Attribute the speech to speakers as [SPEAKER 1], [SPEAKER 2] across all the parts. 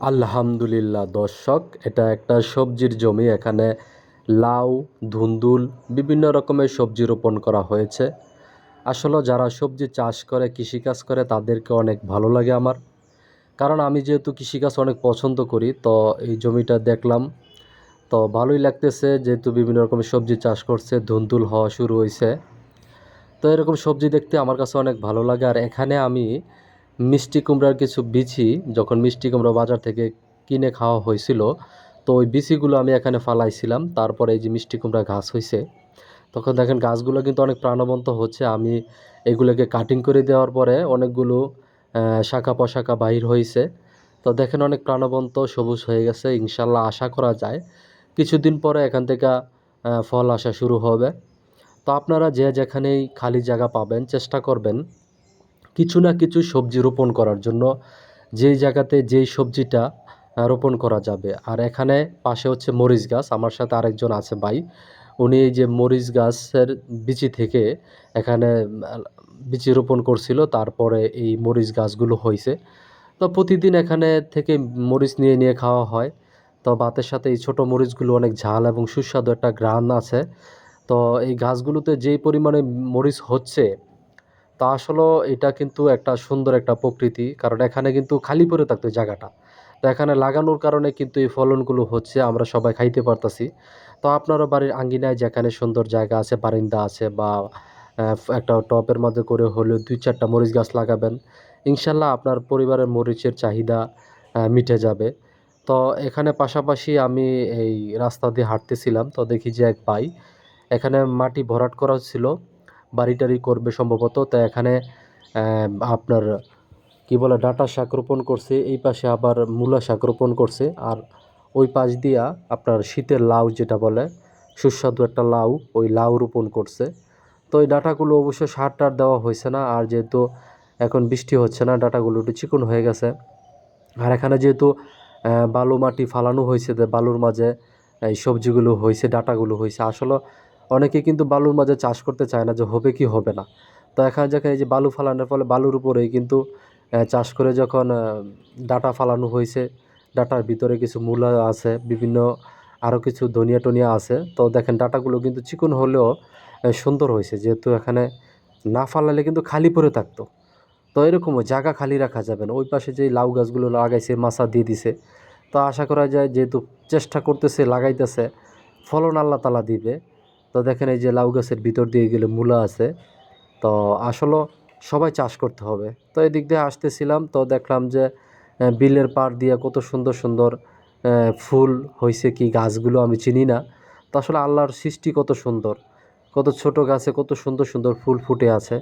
[SPEAKER 1] আলহামদুলিল্লাহ, দর্শক, এটা একটা সবজির জমি। এখানে লাউ, ধুন্দুল, বিভিন্ন রকমের সবজি রোপণ করা হয়েছে। আসলে যারা সবজি চাষ করে, কৃষিকাজ করে, তাদেরকে অনেক ভালো লাগে আমার। কারণ আমি যেহেতু কৃষিকাজ অনেক পছন্দ করি, তো এই জমিটা দেখলাম। তো ভালোই লাগতেছে যেহেতু বিভিন্ন রকমের সবজি চাষ করছে, ধুন্দুল হওয়া শুরু হয়েছে তো এরকম সবজি দেখতে আমার কাছে অনেক ভালো লাগে। আর এখানে আমি মিষ্টি কুমড়ার কিছু বিচি যখন মিষ্টি কুমড়া বাজার থেকে কিনে খাওয়া হয়েছিল, তো ওই বিচিগুলো আমি এখানে ফালাইছিলাম। তারপরে এই যে মিষ্টি কুমড়া গাছ হয়েছে তখন দেখেন গাছগুলো কিন্তু অনেক প্রাণবন্ত হচ্ছে। আমি এগুলোকে কাটিং করে দেওয়ার পরে অনেকগুলো শাখা পোশাখা বাহির হয়েছে তো দেখেন অনেক প্রাণবন্ত, সবুজ হয়ে গেছে। ইনশাল্লাহ আশা করা যায় কিছুদিন পরে এখান থেকে ফল আসা শুরু হবে। তো আপনারা যে যেখানেই খালি জায়গা পাবেন, চেষ্টা করবেন কিছু না কিছু সবজি রোপণ করার জন্য যেই জায়গাতে যেই সবজিটা রোপণ করা যাবে। আর এখানে পাশে হচ্ছে মরিচ গাছ, আমার সাথে আরেকজন আছে ভাই। উনি এই যে মরিচ গাছের বিচি থেকে এখানে বিচি রোপণ করছিল, তারপরে এই মরিচ গাছগুলো হয়েছে তো প্রতিদিন এখানে থেকে মরিচ নিয়ে নিয়ে খাওয়া হয়। তো ভাতের সাথে এই ছোটো মরিচগুলো অনেক ঝাল এবং সুস্বাদু একটা গ্রান আছে। তো এই গাছগুলোতে যেই পরিমাণে মরিচ হচ্ছে তা আসলেও এটা কিন্তু একটা সুন্দর একটা প্রকৃতি। কারণ এখানে কিন্তু খালি পড়ে থাকতো জায়গাটা। তো এখানে লাগানোর কারণে কিন্তু এই ফলনগুলো হচ্ছে আমরা সবাই খাইতে পারতাছি। তো আপনারও বাড়ির আঙ্গিনায় যেখানে সুন্দর জায়গা আছে, বারিন্দা আছে বা একটা টপের মধ্যে করে হলেও দুই চারটা মরিচ গাছ লাগাবেন, ইনশাল্লাহ আপনার পরিবারের মরিচের চাহিদা মিটে যাবে। তো এখানে পাশাপাশি আমি এই রাস্তা দিয়ে হাঁটতেছিলাম। তো দেখি যে এক ভাই, এখানে মাটি ভরাট করা ছিল। বাড়ি টাড়ি করবে সম্ভবত। তো এখানে আপনার, কি বলে, ডাটা শাক রোপণ করছে, এই পাশে আবার মূলা শাক রোপণ করছে। আর ওই পাশ দিয়া আপনার শীতের লাউ যেটা বলে, সুস্বাদু একটা লাউ, ওই লাউ রোপণ করছে। তো ওই ডাটাগুলো অবশ্য সার টার দেওয়া হয়েছে না, আর যেহেতু এখন বৃষ্টি হচ্ছে না, ডাটাগুলো একটু চিকন হয়ে গেছে। আর এখানে যেহেতু বালু মাটি ফালানো হয়েছে বালুর মাঝে এই সবজিগুলো হয়েছে, ডাটাগুলো হয়েছে। আসলে অনেকে কিন্তু বালুর মাঝে চাষ করতে চায় না যে হবে কি হবে না। তো এখানে যেখানে এই যে বালু ফালানোর ফলে বালুর উপরেই কিন্তু চাষ করে যখন ডাটা ফালানো হয়েছে, ডাটার ভিতরে কিছু মূলা আছে, বিভিন্ন আরও কিছু ধনিয়া টনিয়া আছে, তো দেখেন ডাটাগুলো কিন্তু চিকন হলেও সুন্দর হয়েছে। যেহেতু এখানে না ফালালে কিন্তু খালি পড়ে থাকতো। তো এরকমও জায়গা খালি রাখা যাবে না। ওই পাশে যে লাউ গাছগুলো লাগাইছে, মাছা দিয়ে দিছে, তো আশা করা যায় যেহেতু চেষ্টা করতেছে, লাগাইতেছে, ফলন আল্লাহ তালা দিবে। তো দেখেন এই যে লাউ গাছের ভিতর দিয়ে গেলে মূলা আছে, তো আসলে সবাই চাষ করতে হবে। তো এদিক দিয়ে আসতেছিলাম, তো দেখলাম যে বিলের পাড় দিয়ে কত সুন্দর সুন্দর ফুল হয়েছে কি গাছগুলো আমি চিনি না। তো আসলে আল্লাহর সৃষ্টি কত সুন্দর, কত ছোট গাছে কত সুন্দর সুন্দর ফুল ফুটে আছে।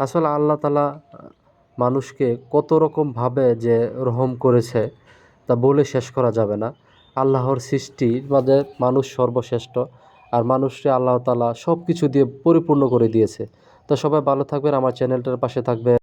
[SPEAKER 1] আসলে আল্লাহ তালা মানুষকে কত রকমভাবে যে রহম করেছে, তা বলে শেষ করা যাবে না। আল্লাহর সৃষ্টির মাঝে মানুষ সর্বশ্রেষ্ঠ। আর মানুষকে আল্লাহ তালা সব কিছু দিয়ে পরিপূর্ণ করে দিয়েছে। তো সবাই ভালো থাকবেন, আমার চ্যানেলটার পাশে থাকবে